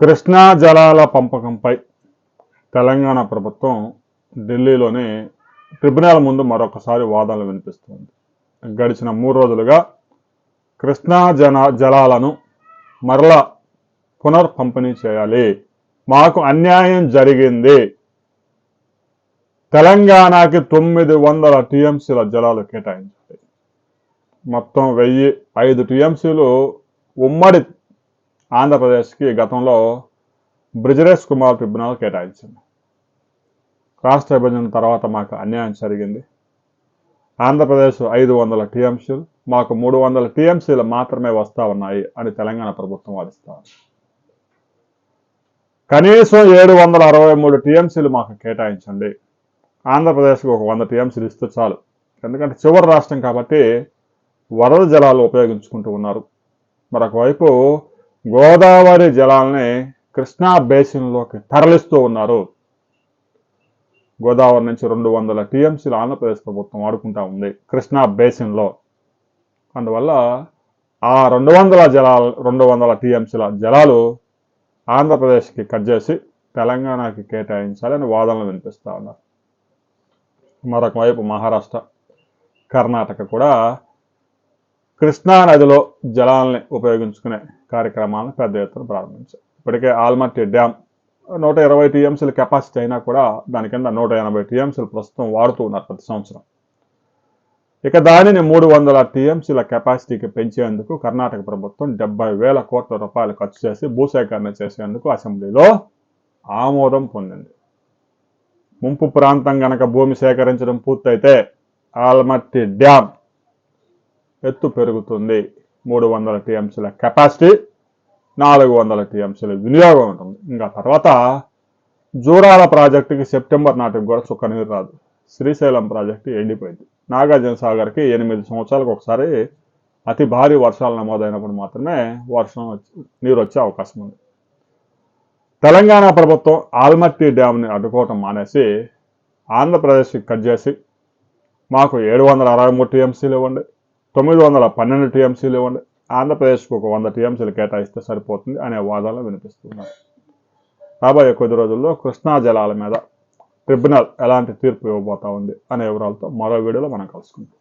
కృష్ణా జలాల పంపకంపై తెలంగాణ ప్రభుత్వం ఢిల్లీలోని ట్రిబ్యునల్ ముందు మరొకసారి వాదనలు వినిపిస్తుంది. గడిచిన మూడు రోజులుగా కృష్ణా జన జలాలను మరలా పునర్పంపిణీ చేయాలి. మాకు అన్యాయం జరిగింది. తెలంగాణకి తొమ్మిది వందల టీఎంసీల జలాలు కేటాయించాలి. మొత్తం వెయ్యి ఐదు టీఎంసీలు ఉమ్మడి ఆంధ్రప్రదేశ్కి గతంలో బ్రిజరేష్ కుమార్ ట్రిబ్యునల్ కేటాయించింది. రాష్ట్ర విభజన తర్వాత మాకు అన్యాయం జరిగింది. ఆంధ్రప్రదేశ్ ఐదు వందల టీఎంసీలు మాకు మూడు వందల టీఎంసీలు మాత్రమే వస్తా ఉన్నాయి అని తెలంగాణ ప్రభుత్వం వాదిస్తారు కనీసం ఏడు వందల అరవై మూడు టీఎంసీలు మాకు కేటాయించండి. ఆంధ్రప్రదేశ్కి ఒక వంద టీఎంసీలు ఇస్తే చాలు. ఎందుకంటే చివరి రాష్ట్రం కాబట్టి వరద జలాలు ఉపయోగించుకుంటూ ఉన్నారు. మరొకవైపు గోదావరి జలాల్ని కృష్ణా బేసిన్లోకి తరలిస్తూ ఉన్నారు. గోదావరి నుంచి రెండు వందల టీఎంసీలు ఆంధ్రప్రదేశ్ ప్రభుత్వం వాడుకుంటా ఉంది కృష్ణా బేసిన్లో. అందువల్ల ఆ రెండు వందల జలాలు రెండు వందల టీఎంసీల జలాలు ఆంధ్రప్రదేశ్కి కట్ చేసి తెలంగాణకి కేటాయించాలని వాదనలు వినిపిస్తూ ఉన్నారు. మరొక వైపు మహారాష్ట్ర కర్ణాటక కూడా కృష్ణా నదిలో జలాల్ని ఉపయోగించుకునే కార్యక్రమాలను పెద్ద ఎత్తున ప్రారంభించారు. ఇప్పటికే ఆల్మట్టి డ్యామ్ నూట ఇరవై టీఎంసీల కెపాసిటీ అయినా కూడా దాని కింద నూట ఎనభై టీఎంసీలు ప్రస్తుతం వాడుతూ ఉన్నారు ప్రతి సంవత్సరం. ఇక దానిని మూడు వందల టీఎంసీల కెపాసిటీకి పెంచేందుకు కర్ణాటక ప్రభుత్వం డెబ్బై వేల కోట్ల రూపాయలు ఖర్చు చేసి భూసేకరణ చేసేందుకు అసెంబ్లీలో ఆమోదం పొందింది. ముంపు ప్రాంతం గనక భూమి సేకరించడం పూర్తయితే ఆల్మట్టి డ్యామ్ ఎత్తు పెరుగుతుంది. మూడు వందల టీఎంసీల కెపాసిటీ నాలుగు వందల టీఎంసీల వినియోగం ఉంటుంది. ఇంకా తర్వాత జూరాల ప్రాజెక్టుకి సెప్టెంబర్ నాటికి కూడా చుక్క నీరు రాదు. శ్రీశైలం ప్రాజెక్టు ఎండిపోయింది. నాగార్జున సాగర్కి ఎనిమిది సంవత్సరాలకు ఒకసారి అతి భారీ వర్షాలు నమోదైనప్పుడు మాత్రమే వర్షం వచ్చి నీరు వచ్చే అవకాశం ఉంది. తెలంగాణ ప్రభుత్వం ఆల్మట్టి డ్యామ్ని అడ్డుకోవటం మానేసి ఆంధ్రప్రదేశ్కి కట్ చేసి మాకు ఏడు వందల అరవై మూడు టీఎంసీలు ఇవ్వండి. తొమ్మిది వందల పన్నెండు టీఎంసీలు ఇవ్వండి. ఆంధ్రప్రదేశ్కు ఒక వంద టీఎంసీలు కేటాయిస్తే సరిపోతుంది అనే వాదనలు వినిపిస్తున్నారు రాబోయే కొద్ది రోజుల్లో కృష్ణా జలాల మీద ట్రిబ్యునల్ ఎలాంటి తీర్పు ఇవ్వబోతా ఉంది అనే వివరాలతో మరో వీడియోలో మనం కలుసుకుంటాం